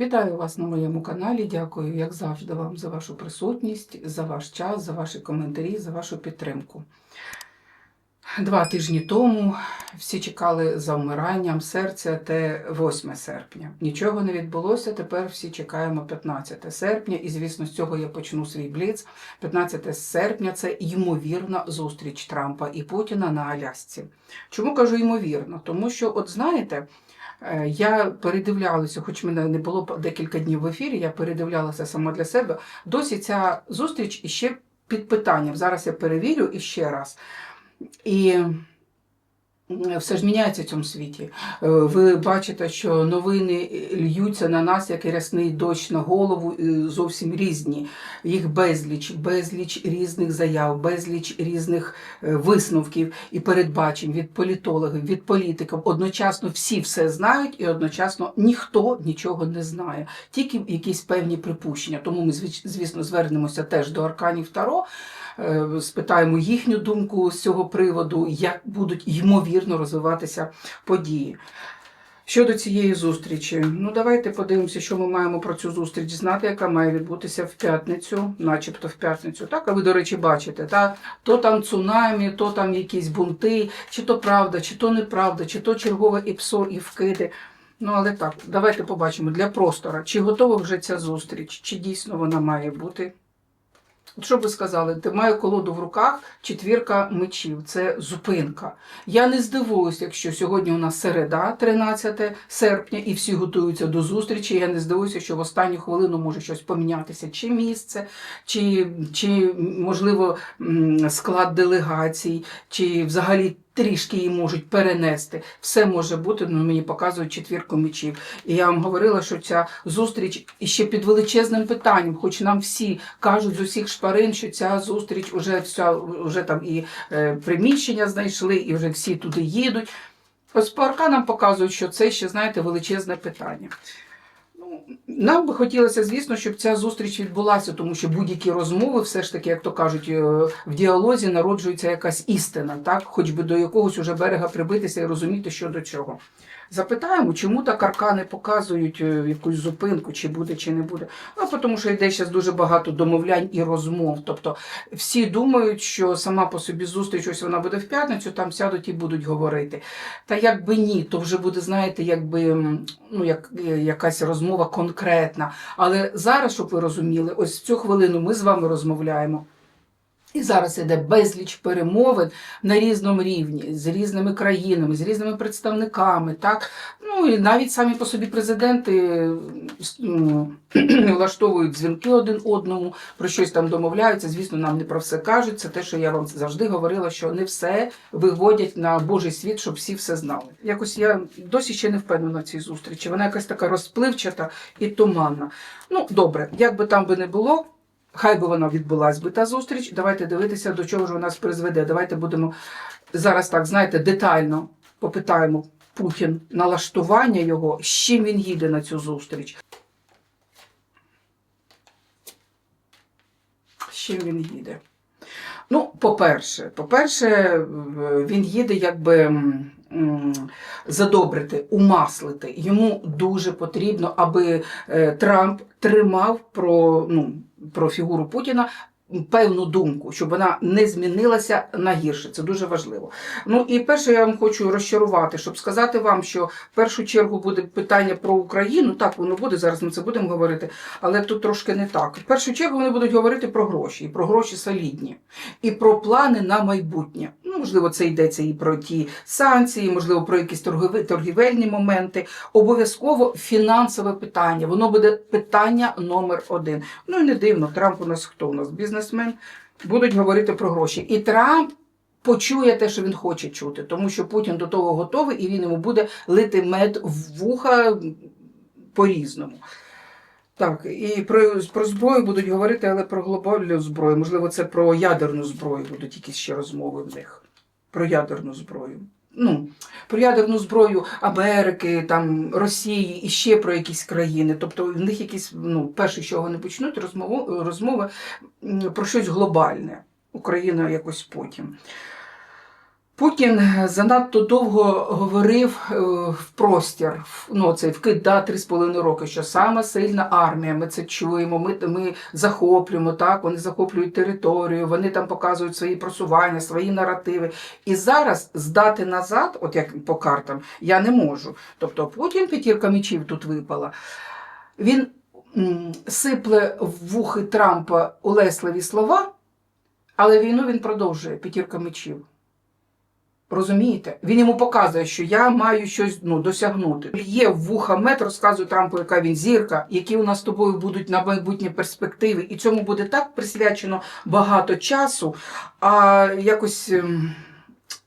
Вітаю вас на моєму каналі. Дякую, як завжди, вам за вашу присутність, за ваш час, за ваші коментарі, за вашу підтримку. Два тижні тому всі чекали за вмиранням серця те 8 серпня. Нічого не відбулося. Тепер всі чекаємо 15 серпня, і звісно, з цього я почну свій бліц. 15 серпня це ймовірна зустріч Трампа і Путіна на Алясці. Чому кажу ймовірно? Тому що, от знаєте. Е, Я передивлялася, хоч мене не було декілька днів в ефірі, я передивлялася сама для себе. Досі ця зустріч іще під питанням. Зараз я перевірю іще раз. І все ж міняється в цьому світі. Е, Ви бачите, що новини льються на нас, як і рясний дощ на голову, е, зовсім різні. Їх безліч, безліч різних заяв, безліч різних е, висновків і передбачень від політологів, від політиків. Одночасно всі все знають, і одночасно ніхто нічого не знає, тільки якісь певні припущення. Тому ми, звісно, звернемося теж до арканів Таро. Е, Спитаємо їхню думку з цього приводу, як будуть ймовірно розвиватися події. Щодо цієї зустрічі, ну давайте подивимося, що ми маємо про цю зустріч знати, яка має відбутися в п'ятницю, начебто в п'ятницю. Так, а ви, до речі, бачите, та? то там цунамі, то там якісь бунти, чи то правда, чи то неправда, чи то чергове іпсо і вкиди. Ну, але так, давайте побачимо для простора, чи готова вже ця зустріч, чи дійсно вона має бути. От що ви сказали, ти маю колоду в руках, четвірка мечів, це зупинка. Я не здивуюся, якщо сьогодні у нас середа, 13 серпня, і всі готуються до зустрічі. Я не здивуюся, що в останню хвилину може щось помінятися, чи місце, чи, чи можливо склад делегацій, чи взагалі. Трішки її можуть перенести. Все може бути, ну мені показують четвірку мечів. І я вам говорила, що ця зустріч іще під величезним питанням, хоч нам всі кажуть з усіх шпарин, що ця зустріч уже вся, вже там і е, приміщення знайшли, і вже всі туди їдуть. Ось по арканам показують, що це ще, знаєте, величезне питання. Ну, нам би хотілося, звісно, щоб ця зустріч відбулася, тому що будь-які розмови, все ж таки, як то кажуть, е, в діалозі народжується якась істина, так? хоч би до якогось уже берега прибитися і розуміти, що до чого. Запитаємо, чому так аркани показують е, якусь зупинку, чи буде, чи не буде. Ну, тому що йде зараз дуже багато домовлянь і розмов. Тобто всі думають, що сама по собі зустріч, ось вона буде в п'ятницю, там сядуть і будуть говорити. Та якби ні, то вже буде, знаєте, якби ну, як, е, якась розмова конкретна. Але зараз, щоб ви розуміли, ось в цю хвилину ми з вами розмовляємо. І зараз іде безліч перемовин на різному рівні з різними країнами, з різними представниками. Так? Ну і навіть самі по собі президенти ну, влаштовують дзвінки один одному, про щось там домовляються. Звісно, нам не про все кажуть. Це те, що я вам завжди говорила, що не все виводять на Божий світ, щоб всі все знали. Якось я досі ще не впевнена цій зустрічі. Вона якась така розпливчата і туманна. Ну, добре, як би там би не було. Хай би вона відбулась би та зустріч. Давайте дивитися, до чого ж вона нас призведе. Давайте будемо зараз так, знаєте, детально попитаємо Путін налаштування його, з чим він їде на цю зустріч. З чим він їде? Ну, по-перше, по-перше, він їде якби задобрити, умаслити. Йому дуже потрібно, аби е, Трамп тримав про, ну, про фігуру Путіна. Певну думку, щоб вона не змінилася на гірше. Це дуже важливо. Ну і перше, я вам хочу розчарувати, щоб сказати вам, що в першу чергу буде питання про Україну. Так воно буде зараз. Ми це будемо говорити, але тут трошки не так. В першу чергу вони будуть говорити про гроші, і про гроші солідні, і про плани на майбутнє. Ну, можливо, це йдеться і про ті санкції, можливо, про якісь торгові, торгівельні моменти. Обов'язково фінансове питання. Воно буде питання номер один. Ну і не дивно, Трамп у нас хто у нас? Бізнесмен. Будуть говорити про гроші. І Трамп почує те, що він хоче чути, тому що Путін до того готовий, і він йому буде лити мед в вуха по-різному. Так, і про, про зброю будуть говорити, але про глобальну зброю. Можливо, це про ядерну зброю будуть якісь ще розмови в них. Про ядерну зброю. Ну, про ядерну зброю Америки, там, Росії і ще про якісь країни. Тобто в них якісь, ну, перше, що вони почнуть, розмови м, про щось глобальне. Україна якось потім. Путін занадто довго говорив е, в простір, ну це вкид да, три з половиною роки, що сама сильна армія. Ми це чуємо. Ми, ми захоплюємо так. Вони захоплюють територію, вони там показують свої просування, свої наративи. І зараз здати назад, от як по картам, я не можу. Тобто Путін п'ятірка мечів тут випала. Він сипле в вухи Трампа улесливі слова, але війну він продовжує п'ятірка мечів. Розумієте? Він йому показує, що я маю щось ну, досягнути. Є вуха мед, розказує Трампу, яка він зірка, які у нас з тобою будуть на майбутні перспективи. І цьому буде так присвячено багато часу, а якось.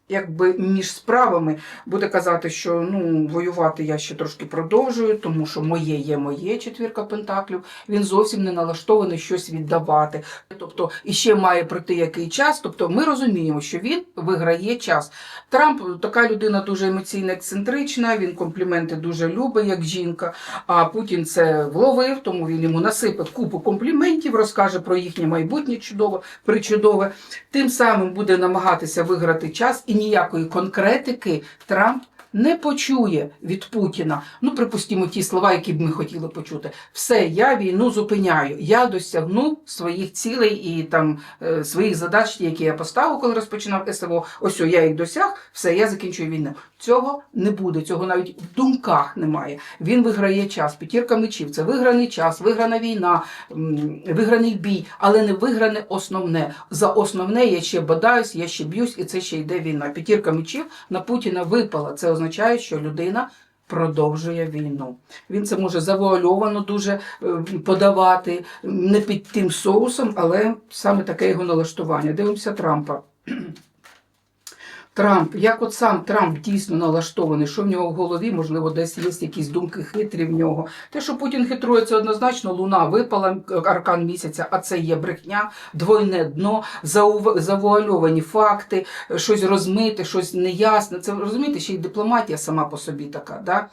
Якби між справами буде казати, що ну воювати я ще трошки продовжую, тому що моє є моє четвірка пентаклів. Він зовсім не налаштований щось віддавати. Тобто іще має пройти який час. Тобто, ми розуміємо, що він виграє час. Трамп така людина дуже емоційно ексцентрична, він компліменти дуже любить, як жінка. А Путін це вловив, тому він йому насипе купу компліментів, розкаже про їхнє майбутнє чудове, причудове. Тим самим буде намагатися виграти час, і ніякої конкретики Трамп не почує від Путіна. Ну, припустимо, ті слова, які б ми хотіли почути. Все, я війну зупиняю. Я досягнув своїх цілей і там е, своїх задач, які я поставив, коли розпочинав СВО. Ось я їх досяг, все, я закінчую війну. Цього не буде, цього навіть в думках немає. Він виграє час. П'ятірка мечів це виграний час, виграна війна, виграний бій, але не вигране основне. За основне я ще бодаюсь, я ще б'юсь, і це ще йде війна. П'ятірка мечів на Путіна випала. Це означає, що людина. Продовжує війну. Він це може завуальовано дуже е, подавати, не під тим соусом, але саме таке його налаштування. Дивимося Трампа. Трамп, як от сам Трамп дійсно налаштований, що в нього в голові, можливо, десь є якісь думки хитрі в нього. Те, що Путін хитрує, це однозначно луна випала, аркан місяця, а це є брехня, двойне дно, завуальовані факти, щось розмите, щось неясне. Це розумієте, ще й дипломатія сама по собі така. Да?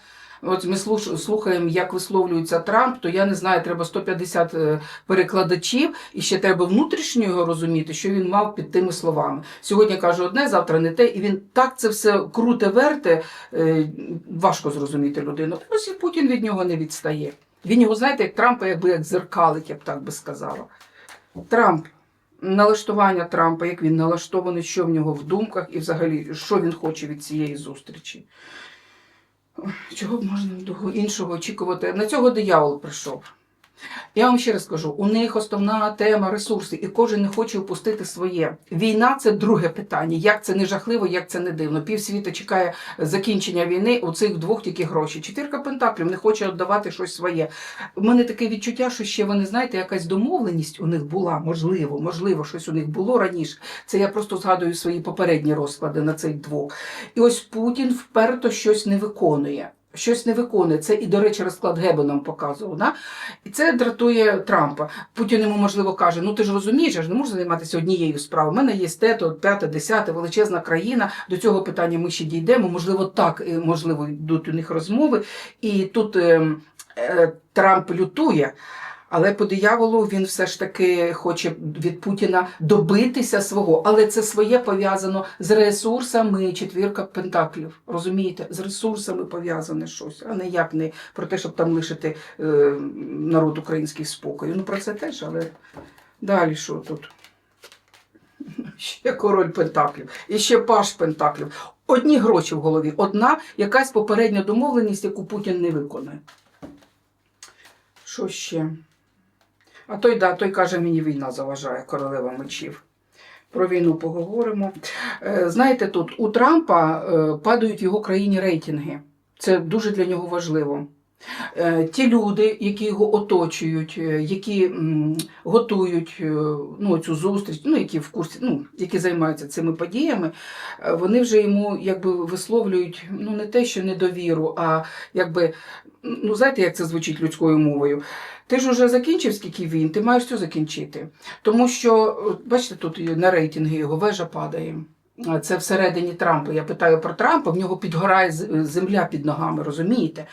От ми слухаємо, як висловлюється Трамп, то я не знаю, треба 150 е, перекладачів, і ще треба внутрішньо його розуміти, що він мав під тими словами. Сьогодні каже одне, завтра не те, і він так це все круте верте, е, важко зрозуміти людину. Ось і Путін від нього не відстає. Він його, знаєте, як Трампа, якби як зеркалить, я б так би сказала. Трамп. Налаштування Трампа, як він налаштований, що в нього в думках і взагалі, що він хоче від цієї зустрічі. Чого б можна того іншого очікувати? На цього диявол прийшов. Я вам ще раз кажу: у них основна тема ресурси, і кожен не хоче упустити своє. Війна це друге питання. Як це не жахливо, як це не дивно. Півсвіта чекає закінчення війни. У цих двох тільки гроші. Чотирка пентаклів не хоче віддавати щось своє. У мене таке відчуття, що ще вони знаєте, якась домовленість у них була. Можливо, можливо, щось у них було раніше. Це я просто згадую свої попередні розклади на цей двох. І ось Путін вперто щось не виконує. Щось не виконує. Це і, до речі, розклад Геба нам показував. Да? І це дратує Трампа. Путін йому, можливо, каже: ну ти ж розумієш, я ж не можу займатися однією справою. У мене є те, то п'яте, десяте, величезна країна. До цього питання ми ще дійдемо. Можливо, так, е, можливо, йдуть у них розмови. І тут е, е, Трамп лютує. Але по дияволу він все ж таки хоче від Путіна добитися свого, але це своє пов'язано з ресурсами четвірка пентаклів. Розумієте, з ресурсами пов'язане щось, а не як не про те, щоб там лишити е, народ український спокою. Ну про це теж, але далі що тут? Ще король пентаклів, і ще паш пентаклів. Одні гроші в голові, одна якась попередня домовленість, яку Путін не виконує. Що ще? А той, да, той каже, мені війна заважає, королева мечів. Про війну поговоримо. Е, Знаєте, тут у Трампа е, падають в його країні рейтинги. Це дуже для нього важливо. Е, Ті люди, які його оточують, е, які готують е, ну, цю зустріч, ну, які в курсі, ну, які займаються цими подіями, вони вже йому якби висловлюють ну, не те, що недовіру, а якби, ну знаєте, як це звучить людською мовою. Ти ж уже закінчив, скільки він, ти маєш все закінчити. Тому що, бачите, тут на рейтинги його вежа падає. Це всередині Трампа. Я питаю про Трампа, в нього підгорає земля під ногами, розумієте?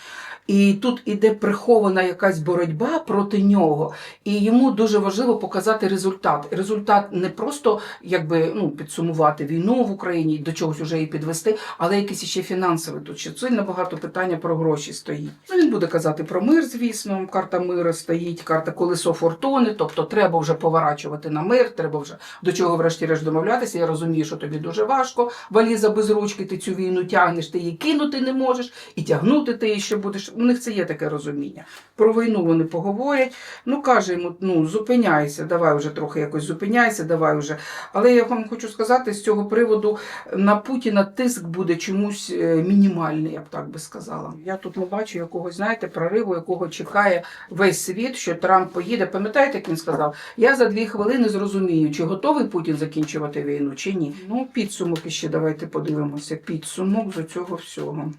І тут іде прихована якась боротьба проти нього, і йому дуже важливо показати результат. Результат не просто якби ну підсумувати війну в Україні, до чогось уже і підвести, але якийсь ще фінансовий. Тут ще сильно багато питання про гроші стоїть. Ну він буде казати про мир, звісно. Карта миру стоїть, карта колесо фортуни. Тобто треба вже поворачувати на мир, треба вже до чого врешті-решт домовлятися. Я розумію, що тобі дуже важко. Валіза без ручки, ти цю війну тягнеш, ти її кинути не можеш, і тягнути ти її ще будеш. У них це є таке розуміння. Про війну вони поговорять. Ну каже йому, ну зупиняйся, давай вже трохи якось зупиняйся, давай вже. Але я вам хочу сказати, з цього приводу на Путіна тиск буде чомусь е, мінімальний, я б так би сказала. Я тут не бачу якогось, знаєте, прориву, якого чекає весь світ, що Трамп поїде. Пам'ятаєте, як він сказав? Я за дві хвилини зрозумію, чи готовий Путін закінчувати війну, чи ні. Ну, підсумок іще давайте подивимося. Підсумок з цього всього.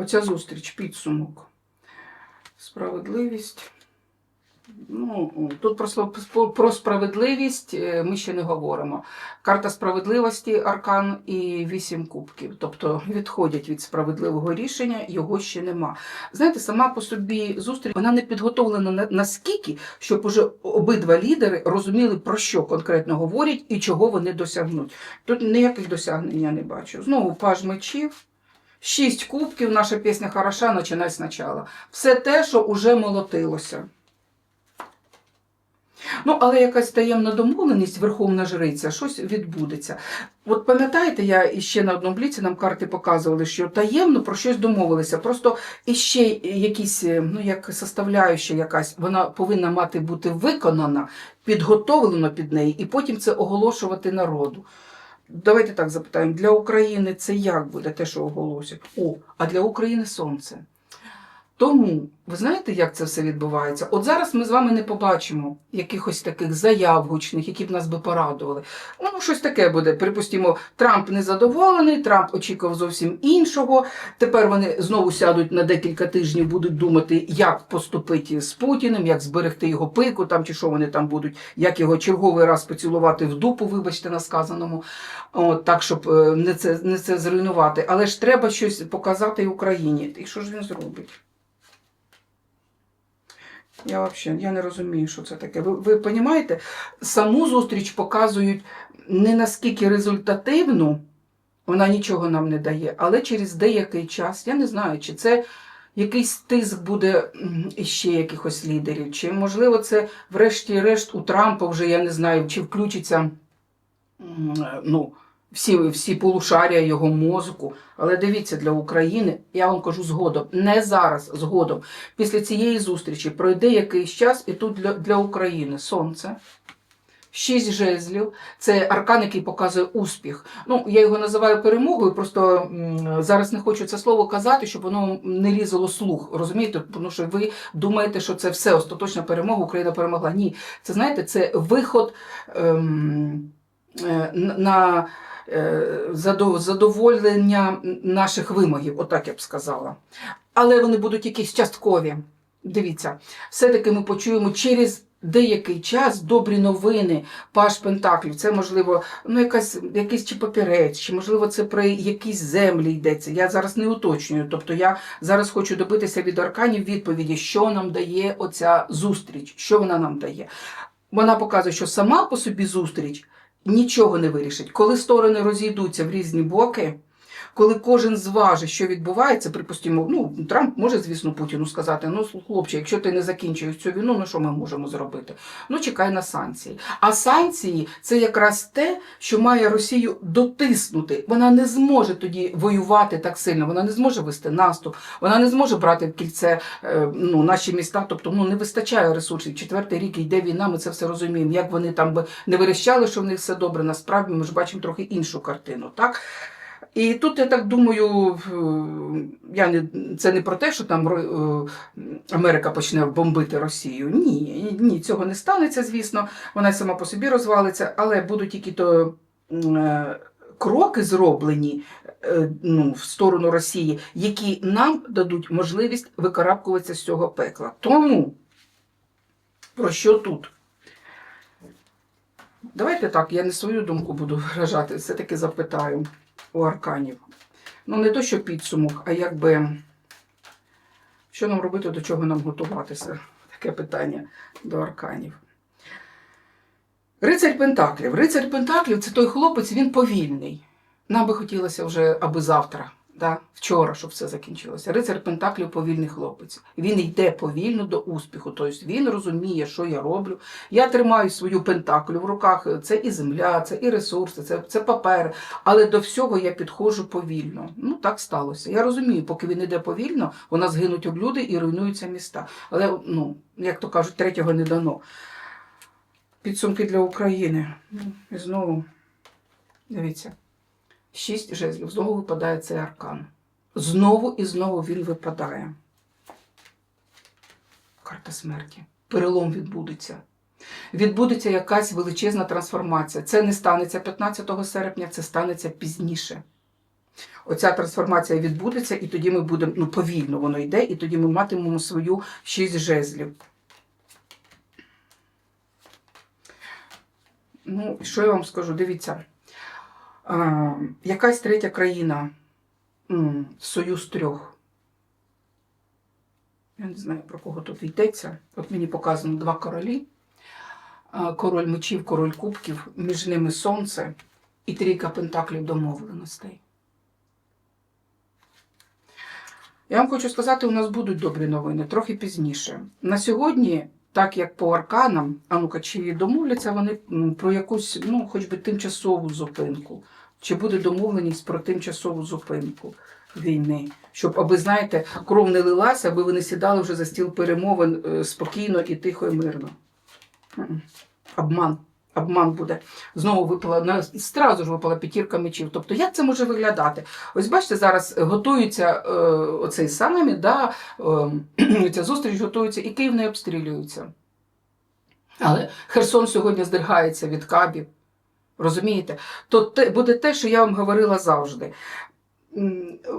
Оця зустріч, підсумок. Справедливість. Ну, тут про, про справедливість е, ми ще не говоримо. Карта справедливості, аркан і вісім кубків. Тобто відходять від справедливого рішення, його ще нема. Знаєте, сама по собі зустріч вона не підготовлена наскільки, щоб уже обидва лідери розуміли, про що конкретно говорять і чого вони досягнуть. Тут ніяких досягнень я не бачу. Знову паж мечів. Шість кубків, наша пісня хороша, починай спочатку. Все те, що вже молотилося. Ну, але якась таємна домовленість, верховна жриця, щось відбудеться. От пам'ятаєте, я іще на одному бліці нам карти показували, що таємно про щось домовилися. Просто іще якісь, е, ну як составляюча якась, вона повинна мати бути виконана, підготовлена під неї, і потім це оголошувати народу. Давайте так запитаємо: для України це як буде те, що оголосять? О, а для України сонце. Тому ви знаєте, як це все відбувається? От зараз ми з вами не побачимо якихось таких заяв гучних, які б нас би порадували. Ну, щось таке буде. Припустимо, Трамп незадоволений, Трамп очікував зовсім іншого. Тепер вони знову сядуть на декілька тижнів, будуть думати, як поступити з Путіним, як зберегти його пику, там чи що вони там будуть, як його черговий раз поцілувати в дупу, вибачте, на сказаному, От, так, щоб е, не це, не це зруйнувати. Але ж треба щось показати Україні. І що ж він зробить? Я взагалі я не розумію, що це таке. Ви, ви розумієте, саму зустріч показують не наскільки результативну, вона нічого нам не дає, але через деякий час, я не знаю, чи це якийсь тиск буде м, іще якихось лідерів, чи можливо це, врешті-решт, у Трампа вже я не знаю, чи включиться ну, всі, всі полушарія його мозку. Але дивіться, для України, я вам кажу згодом, не зараз, згодом. Після цієї зустрічі пройде якийсь час, і тут для, для України сонце. Шість жезлів це аркан, який показує успіх. Ну, я його називаю перемогою, просто зараз не хочу це слово казати, щоб воно не різало слух. Розумієте? Тому що ви думаєте, що це все остаточна перемога, Україна перемогла. Ні, це знаєте, це виход ем, е, на задоволення наших вимогів, отак я б сказала. Але вони будуть якісь часткові. Дивіться, все-таки ми почуємо через деякий час добрі новини, паш Пентаклів. Це можливо, ну якась якийсь чи папірець, чи можливо це про якісь землі йдеться. Я зараз не уточнюю. Тобто я зараз хочу добитися від арканів відповіді, що нам дає оця зустріч, що вона нам дає. Вона показує, що сама по собі зустріч нічого не вирішить. Коли сторони розійдуться в різні боки, коли кожен зважить, що відбувається, припустимо, ну Трамп може, звісно, Путіну сказати: ну хлопче, якщо ти не закінчуєш цю війну, ну що ми можемо зробити? Ну чекай на санкції. А санкції це якраз те, що має Росію дотиснути. Вона не зможе тоді воювати так сильно, вона не зможе вести наступ, вона не зможе брати в кільце е, ну, наші міста. Тобто ну не вистачає ресурсів. Четвертий рік йде війна, ми це все розуміємо. Як вони там би не верещали, що в них все добре. Насправді ми ж бачимо трохи іншу картину. Так. І тут я так думаю, я не, це не про те, що там е, Америка почне бомбити Росію. Ні, ні, цього не станеться, звісно. Вона сама по собі розвалиться, але будуть які то е, кроки зроблені е, ну, в сторону Росії, які нам дадуть можливість викарабкуватися з цього пекла. Тому про що тут? Давайте так, я не свою думку буду виражати, все-таки запитаю у арканів. Ну, не то, що підсумок, а якби що нам робити, до чого нам готуватися? Таке питання до арканів. Рицарь Пентаклів. Рицарь Пентаклів це той хлопець, він повільний. Нам би хотілося вже аби завтра, да? вчора, щоб все закінчилося. Рицар Пентаклів повільний хлопець. Він йде повільно до успіху. Тобто він розуміє, що я роблю. Я тримаю свою пентаклю в руках. Це і земля, це і ресурси, це, це папер. Але до всього я підходжу повільно. Ну так сталося. Я розумію, поки він йде повільно, у нас гинуть люди і руйнуються міста. Але, ну, як то кажуть, третього не дано. Підсумки для України. Ну, І знову, дивіться, шість жезлів. Знову випадає цей аркан. Знову і знову він випадає. Карта смерті. Перелом відбудеться. Відбудеться якась величезна трансформація. Це не станеться 15 серпня, це станеться пізніше. Оця трансформація відбудеться, і тоді ми будемо, ну повільно воно йде, і тоді ми матимемо свою шість жезлів. Ну, що я вам скажу? Дивіться, якась третя країна, союз трьох. Я не знаю, про кого тут йдеться. От мені показано два королі. Король мечів, король кубків, між ними сонце і трійка пентаклів домовленостей. Я вам хочу сказати, у нас будуть добрі новини трохи пізніше. На сьогодні, так як по арканам, а ну-ка, чи домовляться вони про якусь, ну, хоч би тимчасову зупинку, чи буде домовленість про тимчасову зупинку війни, щоб, аби, знаєте, кров не лилася, аби ви не сідали вже за стіл перемовин е, спокійно і тихо і мирно. Обман. Обман буде. Знову випала на зразу ж випала п'ятірка мечів. Тобто, як це може виглядати? Ось бачите, зараз готується е, оцей самими, да, е, ця зустріч готується, і Київ не обстрілюється. Але Херсон сьогодні здригається від кабів. Розумієте? То те, буде те, що я вам говорила завжди.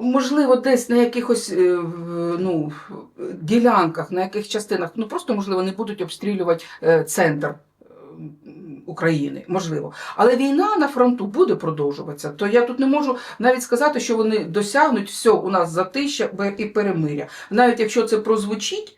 Можливо, десь на якихось е, ну, ділянках, на яких частинах, ну просто можливо не будуть обстрілювати е, центр України, можливо. Але війна на фронту буде продовжуватися. То я тут не можу навіть сказати, що вони досягнуть все, у нас затища і перемиря. Навіть якщо це прозвучить.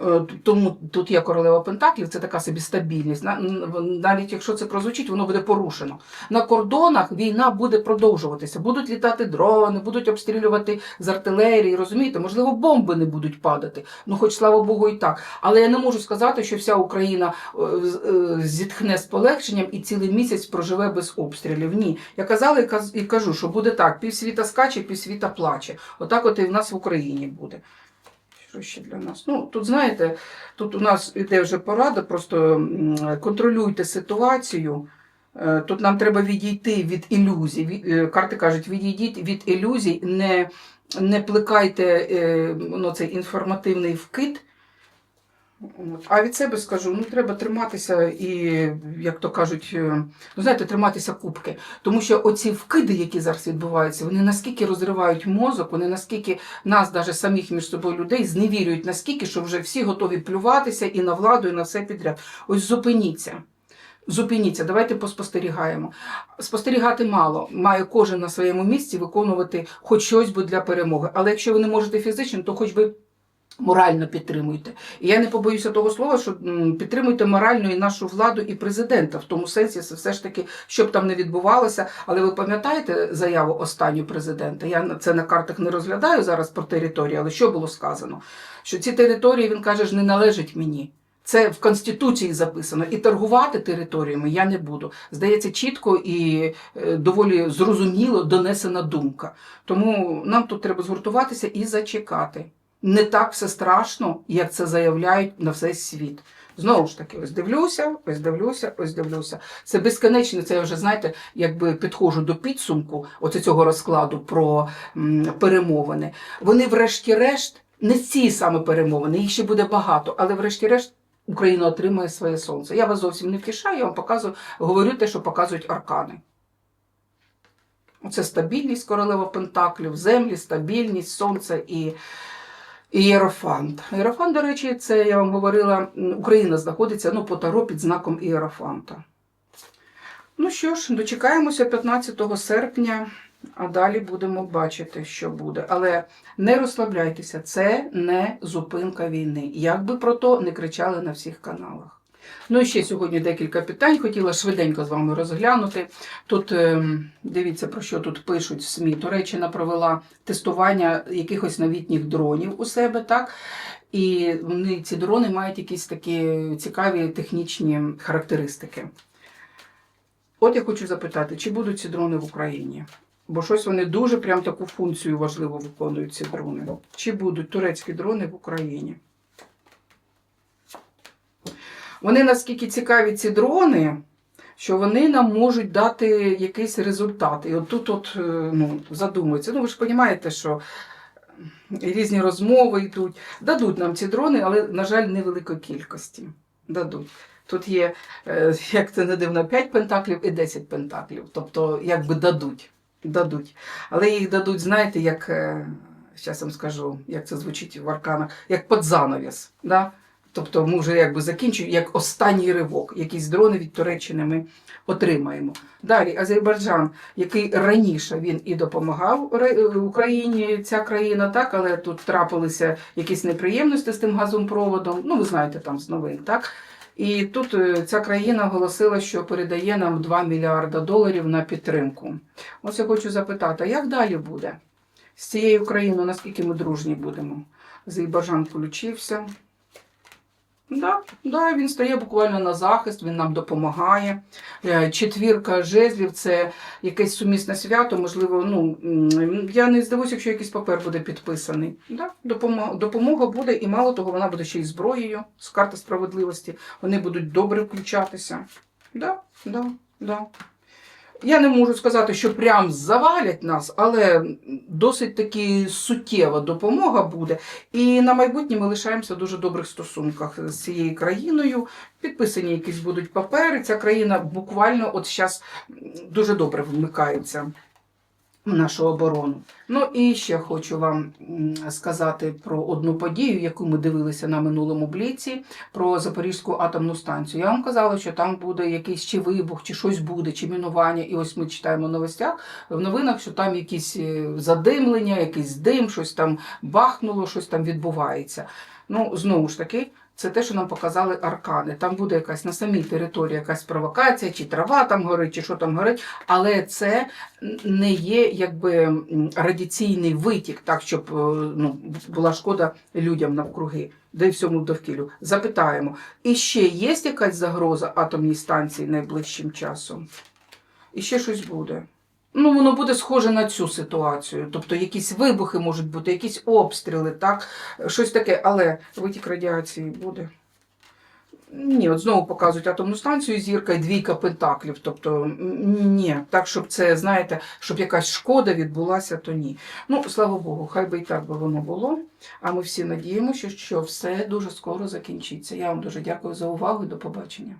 Е, Тому тут є королева Пентаклів, це така собі стабільність. На- Навіть якщо це прозвучить, воно буде порушено. На кордонах війна буде продовжуватися. Будуть літати дрони, будуть обстрілювати з артилерії, розумієте? Можливо, бомби не будуть падати. Ну, хоч слава Богу, і так. Але я не можу сказати, що вся Україна е, е, зітхне з полегшенням і цілий місяць проживе без обстрілів. Ні. Я казала і кажу, що буде так: півсвіта скаче, півсвіта плаче. Отак от і в нас в Україні буде. Що для нас? Ну, тут знаєте, тут у нас іде вже порада, просто контролюйте ситуацію. Е, Тут нам треба відійти від ілюзій. Е, Карти кажуть, відійдіть від ілюзій, не, не плекайте е, ну, цей інформативний вкид. А від себе скажу, ну треба триматися і, як то кажуть, е, ну знаєте, триматися кубки. Тому що оці вкиди, які зараз відбуваються, вони наскільки розривають мозок, вони наскільки нас, навіть самих між собою людей, зневірюють наскільки, що вже всі готові плюватися і на владу, і на все підряд. Ось зупиніться. Зупиніться, давайте поспостерігаємо. Спостерігати мало. Має кожен на своєму місці виконувати хоч щось би для перемоги. Але якщо ви не можете фізично, то хоч би морально підтримуйте. І я не побоюся того слова, що підтримуйте морально і нашу владу, і президента. В тому сенсі, це все ж таки, що б там не відбувалося. Але ви пам'ятаєте заяву останню президента? Я це на картах не розглядаю зараз про території, але що було сказано? Що ці території, він каже, ж не належать мені. Це в Конституції записано. І торгувати територіями я не буду. Здається, чітко і е, доволі зрозуміло донесена думка. Тому нам тут треба згуртуватися і зачекати. Не так все страшно, як це заявляють на весь світ. Знову ж таки, ось дивлюся, ось дивлюся, ось дивлюся. Це безконечно. Це я вже знаєте, якби підходжу до підсумку оце цього розкладу про перемовини. Вони, врешті-решт, не ці саме перемовини, їх ще буде багато, але врешті-решт Україна отримає своє сонце. Я вас зовсім не втішаю, я вам показую, говорю те, що показують аркани. Оце стабільність королева Пентаклів, землі, стабільність, сонце і. І Єрофант. До речі, це я вам говорила, Україна знаходиться ну, по таро під знаком Іерофанта. Ну що ж, дочекаємося 15 серпня, а далі будемо бачити, що буде. Але не розслабляйтеся, це не зупинка війни. Як би про то не кричали на всіх каналах. Ну і ще сьогодні декілька питань. Хотіла швиденько з вами розглянути. Тут ем, дивіться про що тут пишуть в СМІ. Туреччина провела тестування якихось новітніх дронів у себе, так? І вони, ці дрони мають якісь такі цікаві технічні характеристики. От я хочу запитати, чи будуть ці дрони в Україні? Бо щось вони дуже прям таку функцію важливу виконують ці дрони. Чи будуть турецькі дрони в Україні? Вони наскільки цікаві ці дрони, що вони нам можуть дати якийсь результат. І от тут от, е, ну, задумуються. Ну, ви ж розумієте, що різні розмови йдуть. Дадуть нам ці дрони, але, на жаль, невеликої кількості. Дадуть. Тут є, е, як це не дивно, 5 пентаклів і 10 пентаклів. Тобто, якби дадуть. дадуть. Але їх дадуть, знаєте, як, зараз вам скажу, як це звучить в арканах, як під занавіс. Да? Тобто ми вже якби закінчуємо, як останній ривок. Якісь дрони від Туреччини ми отримаємо. Далі Азербайджан, який раніше він і допомагав Україні, ця країна, так, але тут трапилися якісь неприємності з тим газопроводом. Ну, ви знаєте, там з новин, так? І тут е, ця країна оголосила, що передає нам 2 мільярда доларів на підтримку. Ось я хочу запитати, а як далі буде з цією країною, наскільки ми дружні будемо? Азербайджан включився. Да, да, він стає буквально на захист, він нам допомагає. Е, Четвірка жезлів це якесь сумісне свято. Можливо, ну я не здивуюся, якщо якийсь папер буде підписаний. Да, допомога, допомога буде, і мало того, вона буде ще й зброєю з карти справедливості. Вони будуть добре включатися. Да, да, да. Я не можу сказати, що прям завалять нас, але досить таки суттєва допомога буде. І на майбутнє ми лишаємося в дуже добрих стосунках з цією країною. Підписані якісь будуть папери. Ця країна буквально от зараз дуже добре вмикається нашу оборону. Ну і ще хочу вам сказати про одну подію, яку ми дивилися на минулому бліці, про Запорізьку атомну станцію. Я вам казала, що там буде якийсь чи вибух, чи щось буде, чи мінування. І ось ми читаємо в новостях, в новинах, що там якісь е, задимлення, якийсь дим, щось там бахнуло, щось там відбувається. Ну, знову ж таки, це те, що нам показали аркани. Там буде якась на самій території якась провокація, чи трава там горить, чи що там горить, але це не є якби радіційний витік, так щоб е, ну, була шкода людям навкруги, де й всьому довкіллю. Запитаємо, і ще є якась загроза атомній станції найближчим часом? І ще щось буде. Ну, воно буде схоже на цю ситуацію. Тобто якісь вибухи можуть бути, якісь обстріли, так, щось таке, але витік радіації буде. Ні, от знову показують атомну станцію, зірка і двійка пентаклів. Тобто, ні, так, щоб це, знаєте, щоб якась шкода відбулася, то ні. Ну, слава Богу, хай би і так би воно було. А ми всі надіємося, що все дуже скоро закінчиться. Я вам дуже дякую за увагу і до побачення.